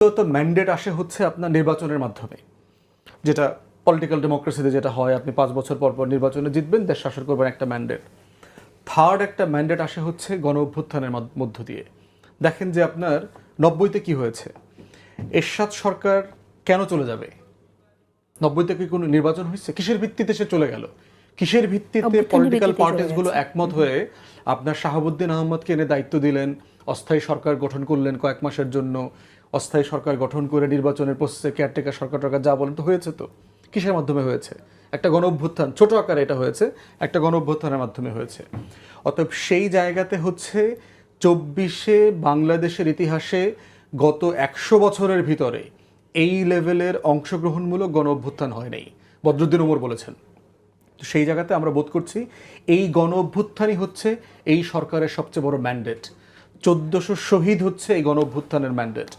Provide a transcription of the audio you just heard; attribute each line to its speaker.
Speaker 1: তো ম্যান্ডেট আসে হচ্ছে আপনার নির্বাচনের মাধ্যমে। যেটা পলিটিক্যাল ডেমোক্রেসিতে যেটা হয়, আপনি পাঁচ বছর পর পর নির্বাচনে জিতবেন, দেশ শাসন করবেন একটা ম্যান্ডেট থার্ড একটা ম্যান্ডেট আসে হচ্ছে গণ অভ্যুত্থানের মধ্য দিয়ে। দেখেন যে আপনার নব্বইতে কি হয়েছে? এরশাদ সরকার কেন চলে যাবে? নব্বইতে কি কোনো নির্বাচন হয়েছে? কিসের ভিত্তিতে সে চলে গেল? কিসের ভিত্তিতে পলিটিক্যাল পার্টিসগুলো
Speaker 2: গেছে।
Speaker 1: একমত হয়ে আপনার শাহাবুদ্দিন আহমদকে এনে দায়িত্ব দিলেন অস্থায়ী সরকার গঠন করলেন কয়েক মাসের জন্য অস্থায়ী সরকার গঠন করে নির্বাচনের প্রসেসে কেয়ারটেকার সরকার টরকার যা বলেন তো হয়েছে তো। কিসের মাধ্যমে হয়েছে? একটা গণ অভ্যুত্থান ছোট আকারে এটা হয়েছে একটা গণ অভ্যুত্থানের মাধ্যমে হয়েছে। অতএব সেই জায়গাতে হচ্ছে চব্বিশে বাংলাদেশের ইতিহাসে গত একশো বছরের ভিতরে এই লেভেলের অংশগ্রহণমূলক গণ অভ্যুত্থান হয় নাই বদরুদ্দিন ওমর বলেছেন। সেই জায়গাতে আমরা বোধ করছি এই গণ অভ্যুত্থানই হচ্ছে এই সরকারের সবচেয়ে বড় ম্যান্ডেট চোদ্দশো শহীদ হচ্ছে এই গণ অভ্যুত্থানের ম্যান্ডেট